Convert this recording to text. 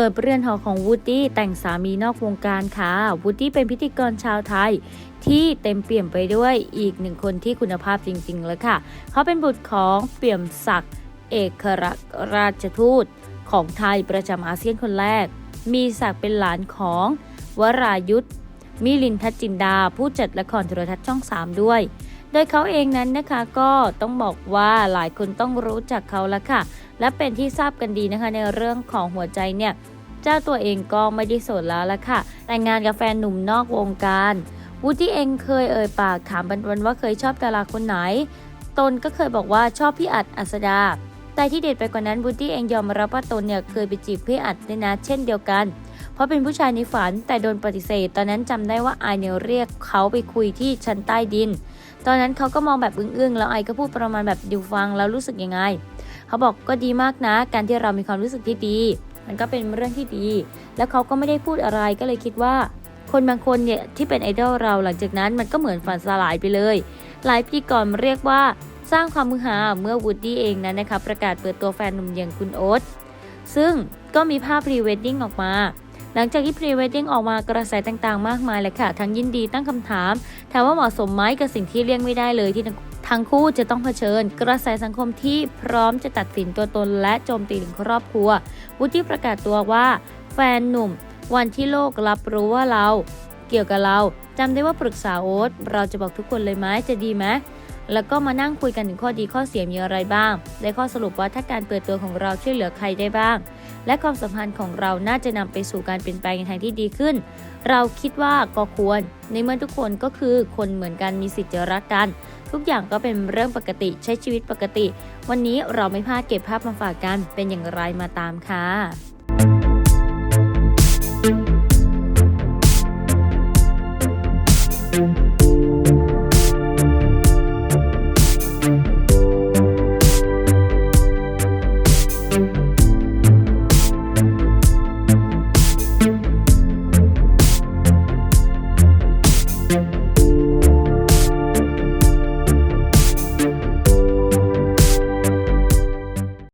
ปิดเรือนหอของวูดดี้แต่งสามีนอกวงการค่ะวูดดี้เป็นพิธีกรชาวไทยที่เต็มเปี่ยมไปด้วยอีกหนึ่งคนที่คุณภาพจริงๆเลยค่ะ เขาเป็นบุตรของเปี่ยมศักดิ์เอกรักราชทูตของไทยประจำอาเซียนคนแรก มีศักดิ์เป็นหลานของวรายุทธมิลินทัชจินดา ผู้จัดละครโทรทัศน์ช่อง 3 ด้วย โดยเขาเองนั้นนะคะก็ต้องบอกว่าหลายคนต้องรู้จักเขาแล้วค่ะ และเป็นที่ทราบกันดีนะคะในเรื่องของหัวใจเนี่ย เจ้าตัวเองก็ไม่ได้โสดแล้วล่ะค่ะ แต่งงานกับแฟนหนุ่มนอกวงการวูดดี้เองเคยเอ่ยปากถามบันวันว่าเคยชอบดาราคนไหน ตนก็เคยบอกว่าชอบพี่อัดอัสดา แต่ที่เด็ดไปกว่านั้นวูดดี้เองยอมรับว่าตนเนี่ยเคยไปจีบพี่อัดด้วยนะเช่นเดียวกัน เพราะเป็นผู้ชายในฝันแต่โดนปฏิเสธ ตอนนั้นจำได้ว่าไอเนี่ยเรียกเขาไปคุยที่ชั้นใต้ดิน ตอนนั้นเขาก็มองแบบอึ้งๆ แล้วไอก็พูดประมาณแบบดิวฟังแล้วรู้สึกยังไง เขาบอกก็ดีมากนะ การที่เรามีความรู้สึกที่ดี มันก็เป็นเรื่องที่ดี แล้วเขาก็ไม่ได้พูดอะไรก็เลยคิดว่า คนบางคนเนี่ยที่เป็นไอดอลเราหลังจากนั้นมันก็เหมือนฝันสลายไปเลย หลายปีก่อนเรียกว่าสร้างความมือหาเมื่อวูดดี้เองนั้นนะคะประกาศเปิดตัวแฟนหนุ่มอย่างคุณโอ๊ตซึ่งก็มีภาพพรีเวดดิ้งออกมา หลังจากที่พรีเวดดิ้งออกมากระแสต่างๆ มากมายเลยค่ะ ทั้งยินดีตั้งคำถาม ถามว่าเหมาะสมไหมกับสิ่งที่เลี่ยงไม่ได้เลยที่ทั้งั้งคู่จะต้องเผชิญกระแสสังคมที่พร้อมจะตัดสินตัวตนและโจมตีถึงครอบครัววูดดี้ประกาศตัวว่า แฟนหนุ่ม วันที่โลกรับรู้ว่าเรา เกี่ยวกับเราจำได้ว่าปรึกษาโอ๊ตเราจะบอกทุกคนเลยไหมจะดีไหมแล้วก็มานั่งคุยกันถึงข้อดีข้อเสียมีอะไรบ้าง ได้ข้อสรุปว่าถ้าการเปิดตัวของเราช่วยเหลือใครได้บ้าง และความสัมพันธ์ของเราน่าจะนำไปสู่การเปลี่ยนแปลงในทางที่ดีขึ้น เราคิดว่าก็ควร ในเมื่อทุกคนก็คือคนเหมือนกันมีสิทธิ์จะรักกัน ทุกอย่างก็เป็นเรื่องปกติใช้ชีวิตปกติ วันนี้เราไม่พลาดเก็บภาพมาฝากกัน เป็นอย่างไรมาตามค่ะ